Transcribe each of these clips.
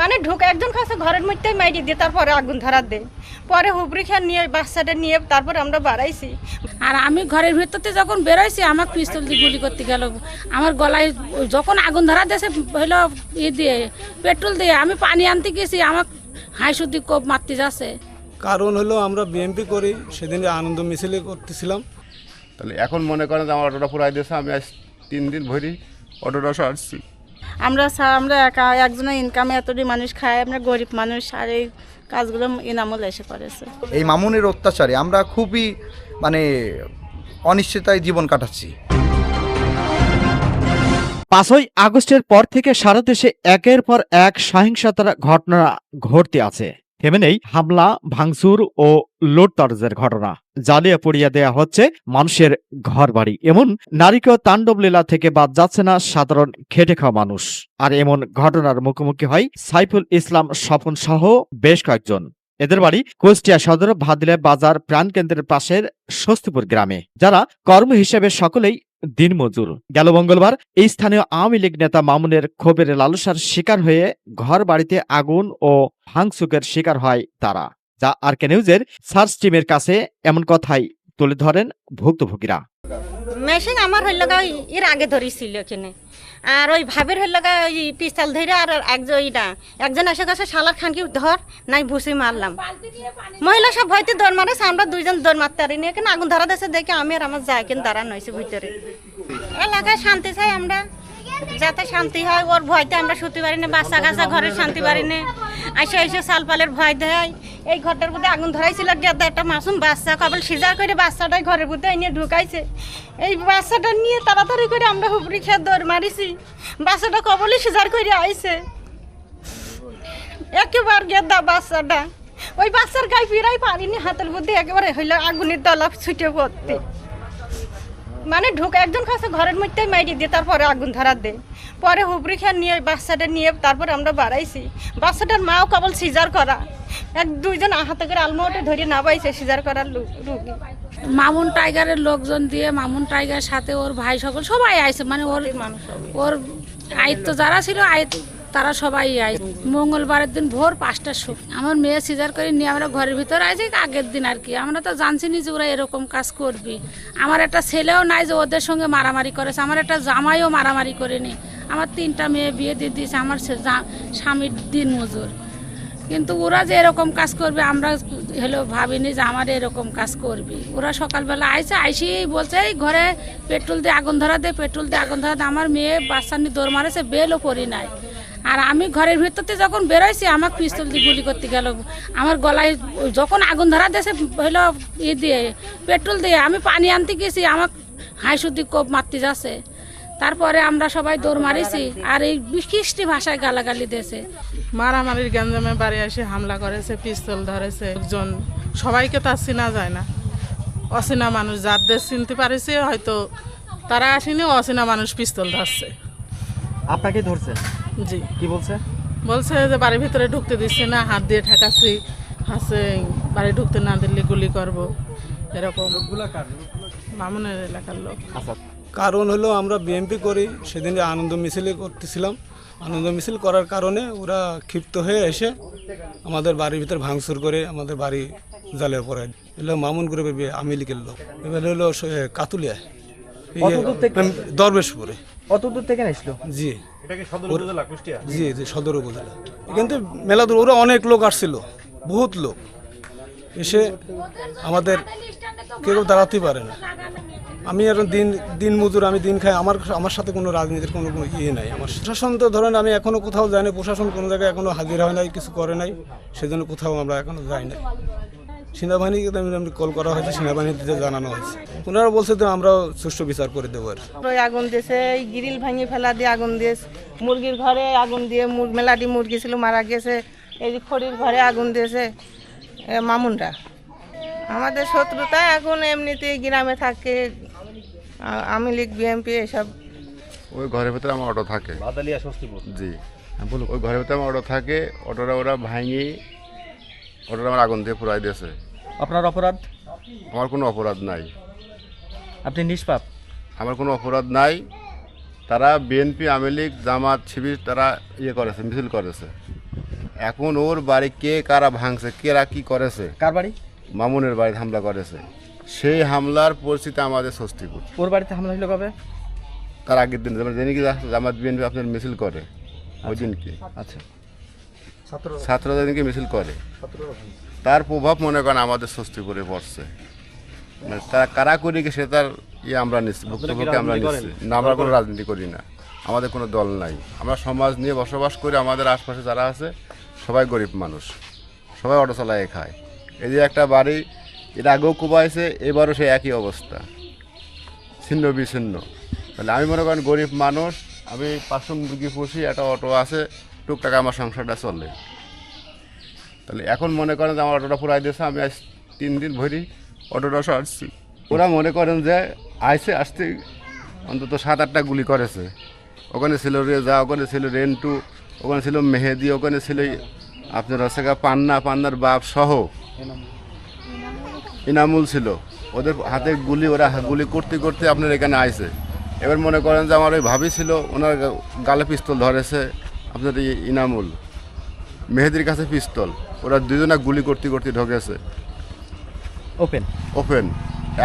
মানে ঢুকে একজন কাছে ঘরের মধ্যে মাইরি দিয়ে তারপরে আগুন ধরা দে। পরে হুবরি খেয়ে নিয়ে বাচ্চাটা নিয়ে তারপরে আমরা বাড়াইছি। আর আমি ঘরের ভিতরতে যখন বেরোইছি আমার পিস্তল দিয়ে গুলি করতে গেল। আমার গলায় যখন আগুন ধরা দিয়েছে হইল ই দিয়ে পেট্রোল দিয়ে আমি পানি আনতে গেছি আমার হাঁসু দিয়ে কোপ মারতে যাচ্ছে। কারণ হলো আমরা বিএমপি করি সেদিন আনন্দ মিছিলে করতেছিলাম। তাহলে এখন মনে করেন যে আমার অটোটা পুরাই দিয়েছে আমি আজ তিন দিন ভরি অটোটা সারছি আমরা স্যার আমরা একা একজনের ইনকামে এতটি মানুষ খায় আমরা গরিব মানুষ আর এই কাজগুলো ইনামল এসে করেছে এই মামুনের অত্যাচারে আমরা খুবই মানে অনিশ্চয়তায় জীবন কাটাচ্ছি। পাঁচই আগস্টের পর থেকে সারা দেশে একের পর এক সহিংসতার ঘটনা ঘটতে আছে। থেমে নেই হামলা, ভাঙচুর ও লুটতরজের ঘটনা। জ্বালিয়ে পুড়িয়ে দেয়া হচ্ছে মানুষের ঘরবাড়ি। এমন নারীকেও তাণ্ডব লীলা থেকে বাদ যাচ্ছে না সাধারণ খেটে খাওয়া মানুষ। আর এমন ঘটনার মুখোমুখি হয় সাইফুল ইসলাম স্বপন সহ বেশ কয়েকজন। এদের বাড়ি কুষ্টিয়া সদর ভাদিলে বাজার প্রাণকেন্দ্রের পাশের স্বস্তিপুর গ্রামে। যারা কর্ম হিসেবে সকলেই দিনমজুর গেল মঙ্গলবার, এই স্থানীয় আওয়ামী লীগ নেতা মামুনের ক্ষোভের লালসার শিকার হয়ে ঘর বাড়িতে আগুন ও ভাঙসুকের শিকার হয় তারা, যা আর কে নিউজের সার্চ টিমের কাছে এমন কথাই তুলে ধরেন ভুক্তভোগীরা। মেশিন আমার হইল এর আগে ধরেছিল এখানে। আর ওই ভাবের হইল ওই পিস্তাল ধরে আর একজন একজন এসে গেছে শালার খানকে, ধর, নাই ভুসি মারলাম। মহিলা সব ভয়তে দৌড় মারেছে আমরা দুইজন দৌড় মারতে পারি না এখানে আগুন ধরা দেশে দেখে আমি আর আমার যাই কিন্তু দাঁড়ানো হয়েছে ভিতরে। এলাকায় শান্তি চাই আমরা, যাতে শান্তি হয়, ওর ভয়তে আমরা শুতে পারি না বাচ্চা কাচ্চা ঘরের শান্তি পারি না আইসে আইসে সালপালের ভয় দেয়। এই ঘরটার মধ্যে আগুন ধরাইছিল একটা মাসুম বাচ্চা কবল সিজার করে বাচ্চাটাই ঘরের মধ্যে এনে ঢুকাইছে। এই বাচ্চাটা নিয়ে তাড়াতাড়ি করে আমরা হুবড়ি খেয়ে দৌড় মারিছি। বাচ্চাটা কবলই সিজার করে আইছে। একেবার গেদা বাচ্চাটা, ওই বাচ্চার গায়ে ফিরাই পারিনি, হাতের মধ্যে একেবারে হইল আগুনের দলা ছুটে পড়তে। মানে ঢুকে একজন কাছে ঘরের মধ্যে মাইরি দিয়ে তারপরে আগুন ধরা দে পরে হুবড়ি খেয়ে নিয়ে বাচ্চাটা নিয়ে তারপরে আমরা বাড়াইছি। বাচ্চাটার মাও কেবল সিজার করা। এক দুইজন হাতে করে আলমোটে ধরে নাবাইছে সিজার করার রুগী। মামুন টাইগারের লোকজন দিয়ে মামুন টাইগার সাথে ওর ভাই সকল সবাই আইছে মানে ওর ওর আয়ত্ত যারা ছিল আয়ত্ত তারা সবাই আই মঙ্গলবারের দিন ভোর পাঁচটার সময়। আমার মেয়ে সিজার করে নিয়ে আমরা ঘরের ভিতরে আছি আগের দিন আর কি। আমরা তো জানছি নি যে ওরা এরকম কাজ করবি। আমার একটা ছেলেও নাই যে ওদের সঙ্গে মারামারি করেছে আমার একটা জামাইও মারামারি করেনি। আমার তিনটা মেয়ে বিয়ে দিয়ে দিয়েছে, আমার স্বামীর দিন মজুর। কিন্তু ওরা যে এরকম কাজ করবে, আমরা হলো ভাবিনি যে আমার এরকম কাজ করবি। ওরা সকালবেলা আইসে আইসি বলছে, এই ঘরে পেট্রোল দিয়ে আগুন ধরা দে, পেট্রোল দিয়ে আগুন ধরা দে। আমার মেয়ে বাচ্চা নিয়ে দৌড় মারেছে, বেলও পরি নাই। আর আমি ঘরের ভিতরতে যখন বেরোইছি, আমার পিস্তল দিয়ে গুলি করতে গেল। আমার গলায় যখন আগুন ধরা দিয়েছে হলো ই দিয়ে, পেট্রোল দিয়ে, আমি পানি আনতে গেছি, আমার হাঁসুদি কোপ মারতে যাচ্ছে। তারপরে আমরা সবাই দৌড় মারিছি আর এই বিশিষ্টি ভাষায় গালাগালি দিয়েছে। মারামারির গ্যাঞ্জামে বাড়ি এসে হামলা করেছে পিস্তল ধরেছে একজন সবাইকে তার চেনা যায় না। অচেনা মানুষ যাদের চিনতে পারেছে হয়তো তারা আসেনি অচেনা মানুষ পিস্তল ধরছে। আপনাকে ধরছে? জি। কি বলছে? বলছে যে বাড়ির ভিতরে ঢুকতে দিচ্ছে না হাত দিয়ে ঠেকাচ্ছি হাসে বাড়ি ঢুকতে না দিলে গুলি করব এরকম। মামুনের এলাকার লোক। আচ্ছা। কারণ হলো আমরা বিএমপি করি সেদিন যে আনন্দ মিছিলে করতেছিলাম। আনন্দ মিছিল করার কারণে ওরা ক্ষিপ্ত হয়ে এসে আমাদের বাড়ির ভিতর ভাঙচুর করে আমাদের বাড়ি জালে পড়ে। এগুলো মামুন গ্রুপে আমি লিখের লোক। এবার হলো কাতুলিয়া। দরবেশপুরে। কত দূর থেকে আসলো জি। জি জি সদর উপজেলা। কিন্তু মেলা দূর ওরা অনেক লোক আসছিল। বহুত লোক। এসে আমাদের কেউ দাঁড়াতেই পারে না। আমি এখন দিন দিন মজুর, আমি দিন খাই, আমার আমার সাথে কোনো রাজনীতির কোনো ইয়ে নাই। আমার প্রশাসন তো ধরেন আমি এখনও কোথাও যাই না প্রশাসন কোনো জায়গায় এখনও হাজির হয় নাই, কিছু করে নাই, সেজন্য কোথাও আমরা এখনও যাই নাই। সেনাবাহিনীকে আমি কল করা হয়েছে, সেনাবাহিনীতে জানানো হয়েছে। ওনারা বলছে তো আমরা সুষ্ঠু বিচার করে দেবো আর আগুন দিয়েছে, এই গ্রিল ভাঙে ফেলা দিয়ে আগুন দিয়েছে। মুরগির ঘরে আগুন দিয়ে মেলাটি মুরগি ছিল মারা গেছে, এই যে খড়ির ঘরে আগুন দিয়েছে। মামুনরা। আমাদের শত্রুতা এখন এমনিতেই গ্রামে থাকে। আমি লীগ বিএমপি এসব। ওই ঘরের ভিতরে আমার অটো থাকে। জি। বলুন ওই ঘরের ভিতরে আমার অটো থাকে। অটোটা ওরা ভাঙি অটোটা আমার আগুন দিয়ে পুরাই দিয়েছে। আপনার অপরাধ? আমার কোনো অপরাধ নাই। আপনি নিষ্পাপ? আমার কোনো অপরাধ নাই। তারা বিএনপি আওয়ামী লীগ জামাত শিবির তারা ইয়ে করেছে মিছিল করেছে। এখন ওর বাড়ি কে কারা ভাঙছে কেরা কি করেছে? কার বাড়ি? মামুনের বাড়িতে হামলা করেছে। সেই হামলার পরিস্থিতি আমাদের স্বস্তিপুর। ওর বাড়িতে হামলা হলো কবে? তার আগের দিন যেমন কি জামাত বিএনপি আপনার মিছিল করে ওই দিন কি আচ্ছা। ছাত্ররা যেদিনকে মিছিল করে। তার প্রভাব মনে করেন আমাদের স্বস্তিপুরে পড়ছে। মানে তারা কারা করি কি সে তার ইয়ে আমরা নিচ্ছি ভুক্তভোগী আমরা নিচ্ছি। না আমরা কোনো রাজনীতি করি না। আমাদের কোনো দল নাই। আমরা সমাজ নিয়ে বসবাস করি আমাদের আশপাশে যারা আছে সবাই গরিব মানুষ। সবাই অটো চালায়, খায়। এই যে একটা বাড়ি এর আগেও কুবাইছে এবারও সে একই অবস্থা। ছিন্ন বিচ্ছিন্ন। তাহলে আমি মনে করেন গরিব মানুষ, আমি পাঁচশো মুরগি পুষি, একটা অটো আছে, টুকটাক আমার সংসারটা চলে। তাহলে এখন মনে করেন যে আমার অটোটা পুরাই দিয়েছে, আমি আজ তিন দিন ভরি অটোটা সারছি। ওরা মনে করেন যে আইসে আসতে অন্তত সাত আটটা গুলি করেছে। ওখানে ছিল রে যা ওখানে ছিল রেন্টু ওখানে ছিল মেহেদি ওখানে ছিল আপনার হচ্ছে পান্না পান্নার বাপ সহ। ইনামুল ছিল। ওদের হাতে গুলি ওরা গুলি করতে করতে আপনার এখানে আইছে। এবার মনে করেন যে আমার ওই ভাবি ছিল ওনার গালে পিস্তল ধরেছে আপনার এই ইনামুল মেহেদির কাছে পিস্তল। ওরা দুজনা গুলি করতে করতে ঢোকেছে। ওপেন ওপেন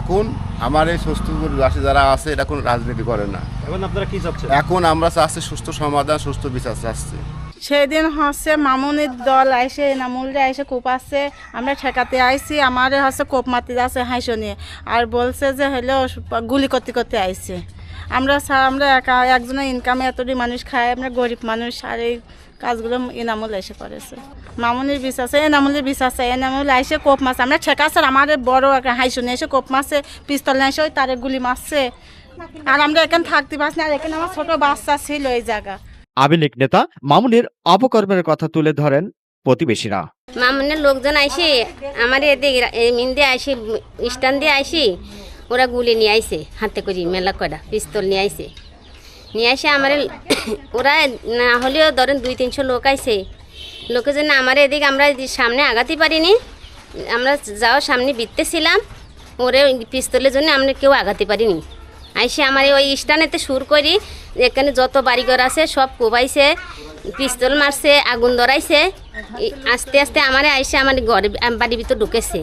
এখন আমার এই সুস্থপুর বাসী যারা আছে এটা কোনো রাজনীতি করে না। এখন আপনারা কি চাচ্ছেন? এখন আমরা চাচ্ছি সুস্থ সমাধান সুস্থ বিচার চাচ্ছি। সেদিন হচ্ছে মামুনির দল আইসে নামুলরে আইসে কোপাচ্ছে আমরা ঠেকাতে আইছি আমার হচ্ছে কোপ মারতে যাচ্ছে হাইসো নিয়ে। আর বলছে যে হলো গুলি করতে করতে আইছে। আমরা স্যার আমরা একা একজনের ইনকামে এতটি মানুষ খায় আমরা গরিব মানুষ আর এই কাজগুলো এনামুল এসে করেছে। মামুনির বিষ বিশ্বাসে এনামুলের বিশ্বাসে এনামুল আইসে কোপ মারছে আমরা ঠেকা স্যার আমাদের বড় একটা হাইসো নিয়ে এসে কোপ মারছে পিস্তল নিয়ে এসে ওই তারে গুলি মারছে আর আমরা এখানে থাকতে পারছি না আর এখানে আমার ছোট বাচ্চা ছিল এই জায়গা। আওয়ামী লীগ নেতা মামুনের অপকর্মের কথা তুলে ধরেন প্রতিবেশীরা। মামুনের লোকজন আইসে আমার এদিকে এই মিন দিয়ে আইসি স্ট্যান্ড দিয়ে আইসি ওরা গুলি নিয়ে আইসে হাতে করি মেলা কটা পিস্তল নিয়ে আইসে নিয়ে আসে আমার ওরা না হলেও ধরেন দুই তিনশো লোক আইসে লোকের জন্য আমার এদিকে আমরা সামনে আগাতে পারিনি। আমরা যাও সামনে বিততেছিলাম ওরে ওই পিস্তলের জন্য আমরা কেউ আগাতে পারিনি। আইসে আমার ওই স্টানেতে সুর করি, এখানে যত বাড়িঘর আছে সব কোবাইছে, পিস্তল মারছে, আগুন ধরাইছে। আস্তে আস্তে আমারে আইসে আমার ঘরের বাড়ির ভিতর ঢুকেছে।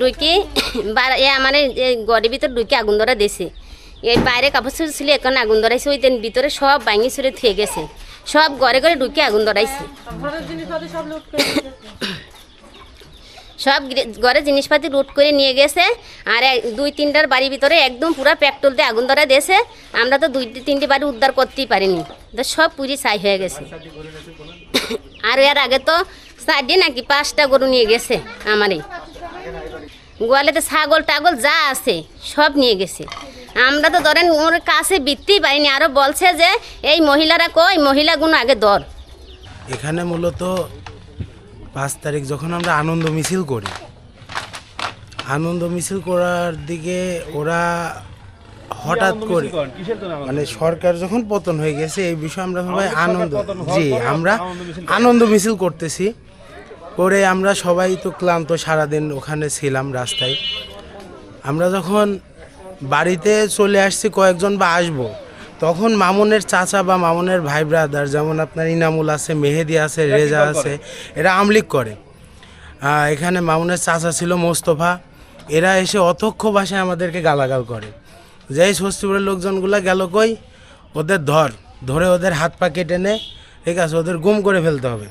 ঢুকে এ আমার ঘরের ভিতর ঢুকে আগুন ধরা দিয়েছে। এই বাইরে কাপড় ছিল এখন আগুন ধরাইছে, ওই দিন ভিতরে সব ভাঙি ছুড়ে থুয়ে গেছে। সব ঘরে ঘরে ঢুকে আগুন ধরাইছে। সব ঘরে জিনিসপাতি লুট করে নিয়ে গেছে, আর দুই, তিনটার বাড়ির ভিতরে একদম পুরো পেট্রোল দিয়ে আগুন ধরা দিয়েছে। আমরা তো দুই, তিনটি বাড়ি উদ্ধার করতেই পারিনি। তো সব পুরি ছাই হয়ে গেছে। আর এর আগে তো চারটি নাকি পাঁচটা গরু নিয়ে গেছে আমারই গোয়ালেতে ছাগল টাগল যা আছে সব নিয়ে গেছে। আমরা তো ধরেন ওর কাছে বৃত্তি পারিনি আরও বলছে যে এই মহিলারা কই? মহিলাগুলো আগে দর এখানে মূলত পাঁচ তারিখ যখন আমরা আনন্দ মিছিল করি আনন্দ মিছিল করার দিকে ওরা হঠাৎ করে মানে সরকার যখন পতন হয়ে গেছে এই বিষয়ে আমরা সবাই আনন্দ জি আমরা আনন্দ মিছিল করতেছি। করে আমরা সবাই তো ক্লান্ত সারাদিন ওখানে ছিলাম রাস্তায়। আমরা যখন বাড়িতে চলে আসছি কয়েকজন বা আসব। তখন মামুনের চাচা বা মামুনের ভাই ব্রাদার যেমন আপনার ইনামুল আছে মেহেদি আছে রেজা আছে এরা আমলিক করে। এখানে মামুনের চাচা ছিল মোস্তফা। এরা এসে অতক্ষ ভাষায় আমাদেরকে গালাগাল করে। যেই ষষ্ঠীপুরের লোকজনগুলো গেল কই? ওদের ধর ধরে ওদের হাত পা কেটে নে ঠিক আছে ওদের গুম করে ফেলতে হবে।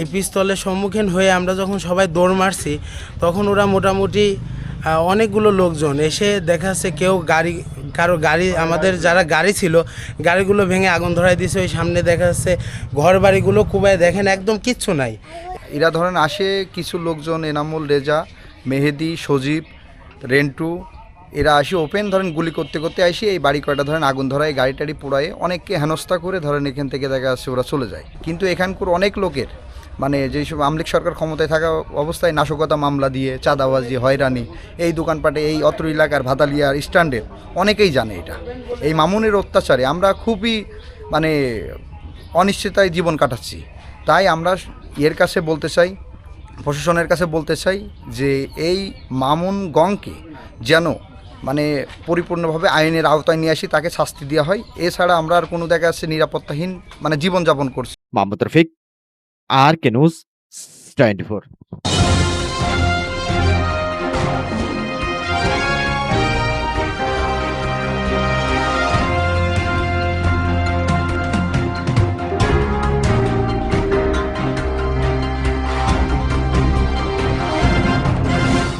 এই পিস্তলের সম্মুখীন হয়ে আমরা যখন সবাই দৌড় মারছি তখন ওরা মোটামুটি অনেকগুলো লোকজন এসে দেখা যাচ্ছে কেউ গাড়ি, কারও গাড়ি, আমাদের যারা গাড়ি ছিল, গাড়িগুলো ভেঙে আগুন ধরাই দিয়েছে। ওই সামনে দেখা যাচ্ছে ঘর বাড়িগুলো কুবায় দেখেন একদম কিচ্ছু নাই। এরা ধরেন আসে কিছু লোকজন, এনামুল, রেজা, মেহেদি, সজীব, রেন্টু, এরা আসে ওপেন, ধরেন গুলি করতে করতে আসি, এই বাড়ি কয়টা ধরেন আগুন ধরায়, গাড়ি টাড়ি পোড়ায়, অনেককে হেনস্থা করে ধরেন এখান থেকে দেখা যাচ্ছে ওরা চলে যায়। কিন্তু এখানকার অনেক লোকের মানে যেই সব আমলিক সরকার ক্ষমতায় থাকা অবস্থায় নাশকতা মামলা দিয়ে, চাঁদাবাজি, হয়রানি, এই দোকানপাটে, এই অত্র এলাকার ভাতালিয়ার স্ট্যান্ডের অনেকেই জানে এটা। এই মামুনের অত্যাচারে আমরা খুবই মানে অনিশ্চিতায় জীবন কাটাচ্ছি। তাই আমরা এর কাছে বলতে চাই, প্রশাসনের কাছে বলতে চাই যে এই মামুন গংকে যেন মানে পরিপূর্ণভাবে আইনের আওতায় নিয়ে আসি, তাকে শাস্তি দেওয়া হয়। এছাড়া আমরা আর কোনো দেখা যাচ্ছে নিরাপত্তাহীন মানে জীবনযাপন করছি। Mohammad Rafiq R K news twenty four